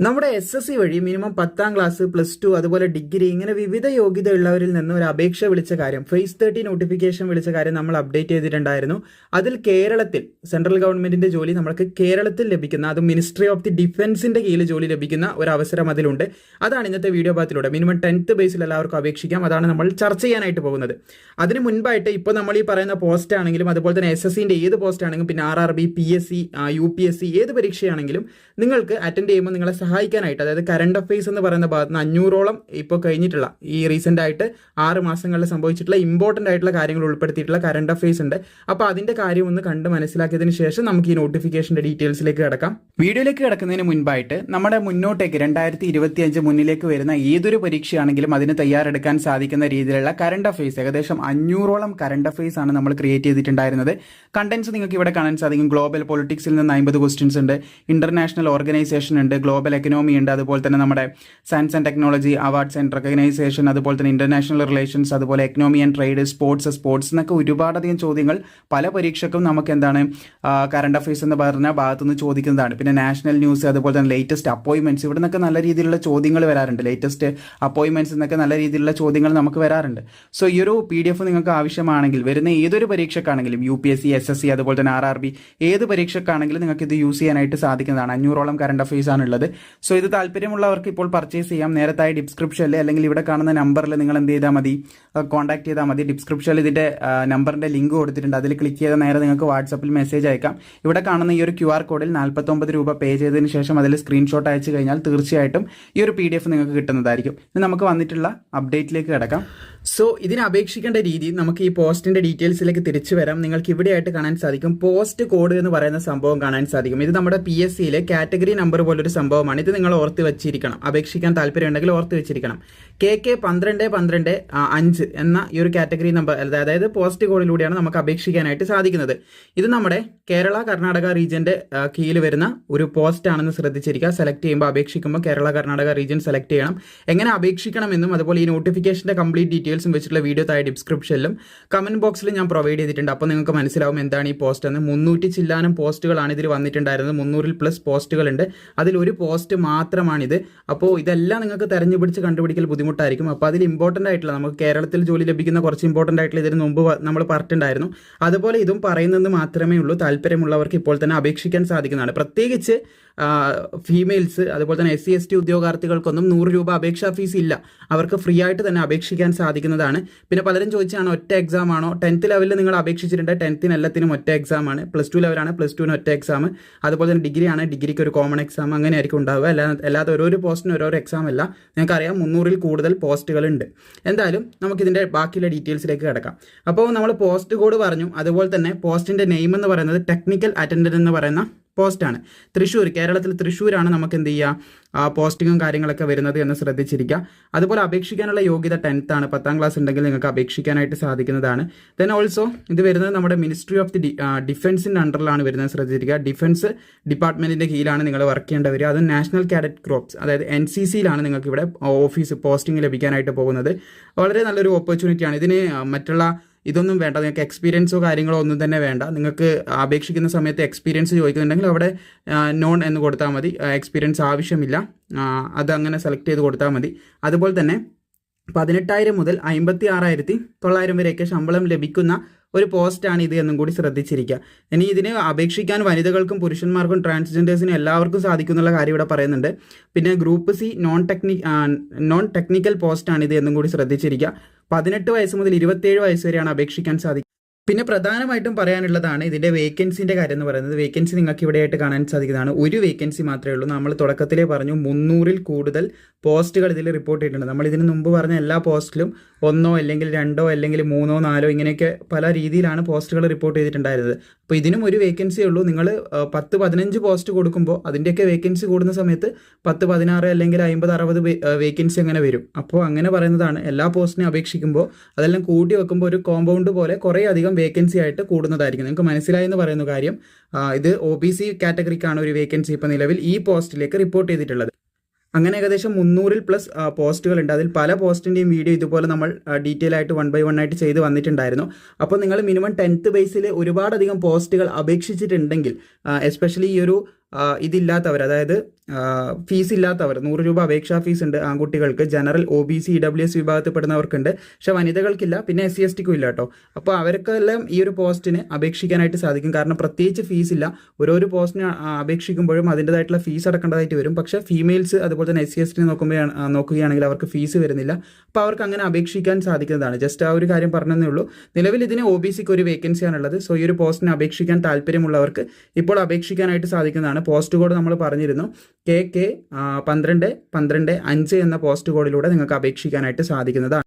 നമ്മുടെ S S C വഴി minimum പത്താം ക്ലാസ് പ്ലസ് ടു അതുപോലെ ഡിഗ്രി ഇങ്ങനെ വിവിധ യോഗ്യത ഉള്ളവരിൽ നിന്ന് ഒരു അപേക്ഷ വിളിച്ച കാര്യം ഫേസ് തേർട്ടി നോട്ടിഫിക്കേഷൻ വിളിച്ച കാര്യം നമ്മൾ അപ്ഡേറ്റ് ചെയ്തിട്ടുണ്ടായിരുന്നു. അതിൽ കേരളത്തിൽ സെൻട്രൽ ഗവൺമെന്റിന്റെ ജോലി നമ്മൾക്ക് കേരളത്തിൽ ലഭിക്കുന്ന അത് മിനിസ്ട്രി ഓഫ് ദി ഡിഫൻസിന്റെ കീഴിൽ ജോലി ലഭിക്കുന്ന ഒരു അവസരം അതിലുണ്ട്. അതാണ് ഇന്നത്തെ വീഡിയോ ഭാഗത്തിലൂടെ. മിനിമം ടെൻത്ത് ബേസിൽ എല്ലാവർക്കും അപേക്ഷിക്കാം. അതാണ് നമ്മൾ ചർച്ച ചെയ്യാനായിട്ട് പോകുന്നത്. അതിന് മുൻപായിട്ട് ഇപ്പോൾ നമ്മൾ ഈ പറയുന്ന പോസ്റ്റ് ആണെങ്കിലും അതുപോലെ തന്നെ എസ് എസ് സിന്റെ ഏത് പോസ്റ്റ് ആണെങ്കിലും പിന്നെ R R B P S C U P S C ഏത് പരീക്ഷയാണെങ്കിലും നിങ്ങൾക്ക് അറ്റൻഡ് ചെയ്യുമ്പോൾ നിങ്ങളെ സഹായിക്കാനായിട്ട് അതായത് കറണ്ട് അഫെയ്സ് എന്ന് പറയുന്ന ഭാഗത്ത് നിന്ന് അഞ്ഞൂറോളം ഇപ്പോൾ കഴിഞ്ഞിട്ടുള്ള ഈ റീസെന്റ് ആയിട്ട് ആറ് മാസങ്ങളിൽ സംഭവിച്ചിട്ടുള്ള ഇമ്പോർട്ടന്റ് ആയിട്ടുള്ള കാര്യങ്ങൾ ഉൾപ്പെടുത്തിയിട്ടുള്ള കറണ്ട് അഫെയ്സ് ഉണ്ട്. അപ്പോൾ അതിന്റെ കാര്യം ഒന്ന് കണ്ട് മനസ്സിലാക്കിയതിന് ശേഷം നമുക്ക് ഈ നോട്ടിഫിക്കേഷന്റെ ഡീറ്റെയിൽസിലേക്ക് കിടക്കാം. വീഡിയോയിലേക്ക് കിടക്കുന്നതിന് മുൻപായിട്ട് നമ്മുടെ മുന്നോട്ടേക്ക് രണ്ടായിരത്തി ഇരുപത്തി അഞ്ച് മുന്നിലേക്ക് വരുന്ന ഏതൊരു പരീക്ഷയാണെങ്കിലും അതിന് തയ്യാറെടുക്കാൻ സാധിക്കുന്ന രീതിയിലുള്ള കറണ്ട് അഫെയ്സ് ഏകദേശം അഞ്ഞൂറോളം കറണ്ട് അഫെയ്സ് ആണ് നമ്മൾ ക്രിയേറ്റ് ചെയ്തിട്ടുണ്ടായിരുന്നത്. കണ്ടൻസ് നിങ്ങൾക്ക് ഇവിടെ കാണാൻ സാധിക്കും. ഗ്ലോബൽ പൊളിറ്റിക്സിൽ നിന്ന് അമ്പത് ക്വസ്റ്റ്യൻസ് ഉണ്ട്. ഇന്റർനാഷണൽ ഓർഗനൈസേഷൻ ഉണ്ട്. ഗ്ലോബൽ എക്കണോമി ഉണ്ട് അതുപോലെ തന്നെ നമ്മുടെ science and technology awards and recognition അതുപോലെ തന്നെ ഇന്റർനാഷണൽ റിലേഷൻസ് അതുപോലെ economy and trade sports sports എന്നൊക്കെ ഒരുപാടധികം ചോദ്യങ്ങൾ പല പരീക്ഷക്കും നമുക്ക് എന്താണ് കറണ്ട് അഫയേഴ്സ് എന്ന് പറഞ്ഞ ഭാഗത്തുനിന്ന് ചോദിക്കുന്നതാണ്. പിന്നെ നാഷണൽ ന്യൂസ് അതുപോലെ തന്നെ ലേറ്റസ്റ്റ് അപ്പോയിൻമെന്റ്സ് ഇവിടെ നിന്നൊക്കെ നല്ല രീതിയിലുള്ള ചോദ്യങ്ങൾ വരാറുണ്ട്. ലേറ്റസ്റ്റ് അപ്പോയിൻമെന്റ്സ് എന്നൊക്കെ നല്ല രീതിയിലുള്ള ചോദ്യങ്ങൾ നമുക്ക് വരാറുണ്ട്. സോ ഈ ഒരു പി ഡി എഫ് നിങ്ങൾക്ക് ആവശ്യമാണെങ്കിൽ വരുന്ന ഏതൊരു പരീക്ഷക്കാണെങ്കിലും U P S C S S C അതുപോലെ തന്നെ ആർ ആർ ബി ഏത് പരീക്ഷക്കാണെങ്കിലും നിങ്ങൾക്ക് ഇത് യൂസ് ചെയ്യാനായിട്ട് സാധിക്കുന്നതാണ്. അഞ്ഞൂറോളം കറണ്ട് അഫയേഴ്സ് ആണുള്ളത്. സോ ഇത് താല്പര്യമുള്ളവർക്ക് ഇപ്പോൾ പർച്ചേസ് ചെയ്യാം. നേരത്തായ ഡിസ്ക്രിപ്ഷനിൽ അല്ലെങ്കിൽ ഇവിടെ കാണുന്ന നമ്പറിൽ നിങ്ങൾ എന്ത് ചെയ്താൽ മതി? കോൺടാക്ട് ചെയ്താൽ മതി. ഡിസ്ക്രിപ്ഷനിൽ ഇതിന്റെ നമ്പറിന്റെ ലിങ്ക് കൊടുത്തിട്ടുണ്ട്. അതിൽ ക്ലിക്ക് ചെയ്താൽ നേരെ നിങ്ങൾക്ക് വാട്സപ്പിൽ മെസ്സേജ് അയക്കാം. ഇവിടെ കാണുന്ന ഈ ഒരു ക്യു ആർ കോഡിൽ നാൽപ്പത്തൊമ്പത് രൂപ പേ ചെയ്തതിന് ശേഷം അതിൽ സ്ക്രീൻഷോട്ട് അയച്ചു കഴിഞ്ഞാൽ തീർച്ചയായിട്ടും ഈ ഒരു പി ഡി എഫ് നിങ്ങൾക്ക് കിട്ടുന്നതായിരിക്കും. ഇനി നമുക്ക് വന്നിട്ടുള്ള അപ്ഡേറ്റിലേക്ക് കിടക്കാം. സോ ഇതിന് അപേക്ഷിക്കേണ്ട രീതി നമുക്ക് ഈ പോസ്റ്റിന്റെ ഡീറ്റെയിൽസിലേക്ക് തിരിച്ചു വരാം. നിങ്ങൾക്ക് ഇവിടെയായിട്ട് കാണാൻ സാധിക്കും. പോസ്റ്റ് കോഡ് എന്ന് പറയുന്ന സംഭവം കാണാൻ സാധിക്കും. ഇത് നമ്മുടെ പി എസ് സിയിലെ കാറ്റഗറി നമ്പർ പോലൊരു സംഭവമാണ്. ഇത് നിങ്ങൾ ഓർത്ത് വെച്ചിരിക്കണം. അപേക്ഷിക്കാൻ താല്പര്യമുണ്ടെങ്കിൽ ഓർത്ത് വെച്ചിരിക്കണം. കെ കെ പന്ത്രണ്ട് പന്ത്രണ്ട് അഞ്ച് എന്ന ഈ ഒരു കാറ്റഗറി നമ്പർ അതായത് പോസ്റ്റ് കോഡിലൂടെയാണ് നമുക്ക് അപേക്ഷിക്കാനായിട്ട് സാധിക്കുന്നത്. ഇത് നമ്മുടെ കേരള കർണാടക റീജിയന്റെ കീഴിൽ വരുന്ന ഒരു പോസ്റ്റ് ആണെന്ന് ശ്രദ്ധിച്ചിരിക്കുക. സെലക്ട് ചെയ്യുമ്പോൾ അപേക്ഷിക്കുമ്പോൾ കേരള കർണാടക റീജിയൻ സെലക്ട് ചെയ്യണം. എങ്ങനെ അപേക്ഷിക്കണമെന്നും അതുപോലെ ഈ നോട്ടിഫിക്കേഷന്റെ കംപ്ലീറ്റ് ഡീറ്റെയിൽസും വെച്ചിട്ടുള്ള വീഡിയോ താഴെ ഡിസ്ക്രിപ്ഷനിലും കമന്റ് ബോക്സിൽ ഞാൻ പ്രൊവൈഡ് ചെയ്തിട്ടുണ്ട്. അപ്പോൾ നിങ്ങൾക്ക് മനസ്സിലാവും എന്താണ് ഈ പോസ്റ്റ് എന്ന്. മുന്നൂറ്റി ചില്ലാനം പോസ്റ്റുകളാണ് ഇതിൽ വന്നിട്ടുണ്ടായിരുന്നത്. മുന്നൂറിൽ പ്ലസ് പോസ്റ്റുകളുണ്ട്. അതിൽ ഒരു പോസ്റ്റ് മാത്രമാണിത്. അപ്പോൾ ഇതെല്ലാം നിങ്ങൾക്ക് തെരഞ്ഞുപിടിച്ച് കണ്ടുപിടിക്കൽ ബുദ്ധിമുട്ടായിരിക്കും. അപ്പോൾ അതിൽ ഇമ്പോർട്ടന്റ് ആയിട്ടുള്ള നമുക്ക് കേരളത്തിൽ ജോലി ലഭിക്കുന്ന കുറച്ച് ഇമ്പോർട്ടന്റ് ആയിട്ടുള്ള ഇതിന് മുമ്പ് നമ്മൾ പറഞ്ഞിട്ടുണ്ടായിരുന്നു. അതുപോലെ ഇതും പറയുന്നത് മാത്രമേ ഉള്ളൂ. താല്പര്യമുള്ളവർക്ക് ഇപ്പോൾ തന്നെ അപേക്ഷിക്കാൻ സാധിക്കുന്നതാണ്. പ്രത്യേകിച്ച് ഫീമെയിൽസ് അതുപോലെ തന്നെ എസ് സി എസ് ടി ഉദ്യോഗാർത്ഥികൾക്കൊന്നും നൂറ് രൂപ അപേക്ഷാ ഫീസ് ഇല്ല. അവർക്ക് ഫ്രീ ആയിട്ട് തന്നെ അപേക്ഷിക്കാൻ സാധിക്കുന്നതാണ് പിന്നെ പലരും ചോദിച്ചാണ് ഒറ്റ എക്സാം ആണോ? ടെൻത്ത് ലെവലിൽ നിങ്ങൾ അപേക്ഷിച്ചിട്ടുണ്ട്. ടെൻത്തിന് എല്ലാത്തിനും ഒറ്റ എക്സാം ആണ്. പ്ലസ് ടു ലെവലാണ് പ്ലസ് ടുവിന് ഒറ്റ എക്സാം അതുപോലെ തന്നെ ഡിഗ്രി ആണ്. ഡിഗ്രിക്ക് ഒരു കോമൺ എക്സാം അങ്ങനെ ആയിരിക്കും ഉണ്ടാവുക. അല്ലാ അല്ലാതെ ഓരോരോ പോസ്റ്റിന് ഓരോരോ എക്സാം അല്ല. നിങ്ങൾക്കറിയാം മുന്നൂറിൽ കൂടുതൽ പോസ്റ്റുകൾ ഉണ്ട്. എന്തായാലും നമുക്കിതിന്റെ ബാക്കിയുള്ള ഡീറ്റെയിൽസിലേക്ക് കിടക്കാം. അപ്പോൾ നമ്മൾ പോസ്റ്റ് കോഡ് പറഞ്ഞു. അതുപോലെ തന്നെ പോസ്റ്റിന്റെ നെയിം എന്ന് പറയുന്നത് ടെക്നിക്കൽ അറ്റൻഡന്റ് എന്ന് പറയുന്ന പോസ്റ്റാണ് തൃശ്ശൂർ കേരളത്തിൽ തൃശ്ശൂരാണ് നമുക്ക് എന്ത് ചെയ്യുക പോസ്റ്റിങ്ങും കാര്യങ്ങളൊക്കെ വരുന്നത് എന്ന് ശ്രദ്ധിച്ചിരിക്കുക. അതുപോലെ അപേക്ഷിക്കാനുള്ള യോഗ്യത ടെൻത്ത് ആണ്. പത്താം ക്ലാസ് ഉണ്ടെങ്കിൽ നിങ്ങൾക്ക് അപേക്ഷിക്കാനായിട്ട് സാധിക്കുന്നതാണ്. ദെൻ ഓൾസോ ഇത് വരുന്നത് നമ്മുടെ മിനിസ്ട്രി ഓഫ് ദി ഡിഫൻസിന്റെ അണ്ടറിലാണ് വരുന്നത് ശ്രദ്ധിച്ചിരിക്കുക. ഡിഫൻസ് ഡിപ്പാർട്ട്മെന്റിന്റെ കീഴിലാണ് നിങ്ങൾ വർക്ക് ചെയ്യേണ്ടി വരിക. അത് നാഷണൽ കാഡറ്റ് ക്രോപ്സ് അതായത് എൻ സി സിയിലാണ് നിങ്ങൾക്ക് ഇവിടെ ഓഫീസ് പോസ്റ്റിംഗ് ലഭിക്കാനായിട്ട് പോകുന്നത്. വളരെ നല്ലൊരു ഓപ്പർച്യൂണിറ്റിയാണ് ഇതിന് മറ്റുള്ള ഇതൊന്നും വേണ്ട. നിങ്ങൾക്ക് എക്സ്പീരിയൻസോ കാര്യങ്ങളോ ഒന്നും തന്നെ വേണ്ട. നിങ്ങൾക്ക് അപേക്ഷിക്കുന്ന സമയത്ത് എക്സ്പീരിയൻസ് ചോദിക്കുന്നുണ്ടെങ്കിൽ അവിടെ നോൺ എന്ന് കൊടുത്താൽ മതി. എക്സ്പീരിയൻസ് ആവശ്യമില്ല. അത് അങ്ങനെ സെലക്ട് ചെയ്ത് കൊടുത്താൽ മതി. അതുപോലെ തന്നെ പതിനെട്ടായിരം മുതൽ അമ്പത്തി ആറായിരത്തി തൊള്ളായിരം വരെയൊക്കെ ശമ്പളം ലഭിക്കുന്ന ഒരു പോസ്റ്റാണ് ഇത് എന്നും കൂടി ശ്രദ്ധിച്ചിരിക്കുക. ഇനി ഇതിന് അപേക്ഷിക്കാൻ വനിതകൾക്കും പുരുഷന്മാർക്കും ട്രാൻസ്ജെൻഡേഴ്സിനും എല്ലാവർക്കും സാധിക്കും എന്നുള്ള കാര്യം ഇവിടെ പറയുന്നുണ്ട്. പിന്നെ group C non techni non technical പോസ്റ്റാണ് ഇത് എന്നും കൂടി ശ്രദ്ധിച്ചിരിക്കുക. പതിനെട്ട് വയസ്സ് മുതൽ ഇരുപത്തേഴ് വയസ്സ് വരെയാണ് അപേക്ഷിക്കാൻ സാധിക്കുക. പിന്നെ പ്രധാനമായിട്ടും പറയാനുള്ളതാണ് ഇതിന്റെ വേക്കൻസിന്റെ കാര്യം എന്ന് പറയുന്നത്. വേക്കൻസി നിങ്ങൾക്ക് ഇവിടെയായിട്ട് കാണാൻ സാധിക്കുന്നതാണ്. ഒരു വേക്കൻസി മാത്രമേ ഉള്ളൂ. നമ്മൾ തുടക്കത്തിലേ പറഞ്ഞു മുന്നൂറിൽ കൂടുതൽ പോസ്റ്റുകൾ ഇതിൽ റിപ്പോർട്ട് ചെയ്തിട്ടുണ്ട്. നമ്മൾ ഇതിന് മുമ്പ് പറഞ്ഞ എല്ലാ പോസ്റ്റിലും ഒന്നോ അല്ലെങ്കിൽ രണ്ടോ അല്ലെങ്കിൽ മൂന്നോ നാലോ ഇങ്ങനെയൊക്കെ പല രീതിയിലാണ് പോസ്റ്റുകൾ റിപ്പോർട്ട് ചെയ്തിട്ടുണ്ടായിരുന്നത്. അപ്പോൾ ഇതിനും ഒരു വേക്കൻസി ഉള്ളൂ. നിങ്ങൾ പത്ത് പതിനഞ്ച് പോസ്റ്റ് കൊടുക്കുമ്പോൾ അതിന്റെയൊക്കെ വേക്കൻസി കൂടുന്ന സമയത്ത് പത്ത് പതിനാറ് അല്ലെങ്കിൽ അമ്പത് അറുപത് വേക്കൻസി അങ്ങനെ വരും. അപ്പോൾ അങ്ങനെ പറയുന്നതാണ്. എല്ലാ പോസ്റ്റിനെ അപേക്ഷിക്കുമ്പോൾ അതെല്ലാം കൂട്ടി വെക്കുമ്പോൾ ഒരു കോമ്പൗണ്ട് പോലെ കുറേ അധികം വേക്കൻസി ആയിട്ട് കൂടുന്നതായിരിക്കും. നിങ്ങൾക്ക് മനസ്സിലായി എന്ന് പറയുന്ന കാര്യം ഇത് ഒ ബി സി കാറ്റഗറിക്കാണ് ഒരു വേക്കൻസി ഇപ്പോൾ നിലവിൽ ഈ പോസ്റ്റിലേക്ക് റിപ്പോർട്ട് ചെയ്തിട്ടുള്ളത്. അങ്ങനെ ഏകദേശം മുന്നൂറിൽ പ്ലസ് പോസ്റ്റുകൾ ഉണ്ട് അതിൽ പല പോസ്റ്റിന്റെയും വീഡിയോ ഇതുപോലെ നമ്മൾ ഡീറ്റെയിൽ ആയിട്ട് വൺ ബൈ വൺ ആയിട്ട് ചെയ്ത് വന്നിട്ടുണ്ടായിരുന്നു. അപ്പോൾ നിങ്ങൾ മിനിമം ടെൻത്ത് ബേസിൽ ഒരുപാടധികം പോസ്റ്റുകൾ അപേക്ഷിച്ചിട്ടുണ്ടെങ്കിൽ എസ്പെഷ്യലി ഈ ഒരു ഇതില്ലാത്തവർ അതായത് ഫീസ് ഇല്ലാത്തവർ നൂറ് രൂപ അപേക്ഷാ ഫീസ് ഉണ്ട് ആൺകുട്ടികൾക്ക് general O B C E W S വിഭാഗത്തിൽപ്പെടുന്നവർക്കുണ്ട്. പക്ഷെ വനിതകൾക്കില്ല പിന്നെ എസ് സി എസ് ടിക്കും ഇല്ല കേട്ടോ. അപ്പോൾ അവർക്കെല്ലാം ഈ ഒരു പോസ്റ്റിന് അപേക്ഷിക്കാനായിട്ട് സാധിക്കും. കാരണം പ്രത്യേകിച്ച് ഫീസ് ഇല്ല ഓരോരോ പോസ്റ്റിന് അപേക്ഷിക്കുമ്പോഴും അതിന്റെതായിട്ടുള്ള ഫീസ് അടക്കേണ്ടതായിട്ട് വരും. പക്ഷേ ഫീമെയിൽസ് അതുപോലെ തന്നെ എസ് സി എസ് ടി നോക്കുമ്പോൾ നോക്കുകയാണെങ്കിൽ അവർക്ക് ഫീസ് വരുന്നില്ല. അപ്പോൾ അവർക്ക് അങ്ങനെ അപേക്ഷിക്കാൻ സാധിക്കുന്നതാണ്. ജസ്റ്റ് ആ ഒരു കാര്യം പറഞ്ഞതേ ഉള്ളൂ. നിലവിൽ ഇതിന് ഒ ബി സിക്ക് ഒരു വേക്കൻസിയാണുള്ളത്. സോ ഈ ഒരു പോസ്റ്റിന് അപേക്ഷിക്കാൻ താല്പര്യമുള്ളവർക്ക് ഇപ്പോൾ അപേക്ഷിക്കാനായിട്ട് സാധിക്കുന്നതാണ്. പോസ്റ്റ് കോഡ് നമ്മൾ പറഞ്ഞിരുന്നു. കെ കെ പന്ത്രണ്ട് പന്ത്രണ്ട് അഞ്ച് എന്ന പോസ്റ്റ് കോഡിലൂടെ നിങ്ങൾക്ക് അപേക്ഷിക്കാനായിട്ട് സാധിക്കുന്നതാണ്.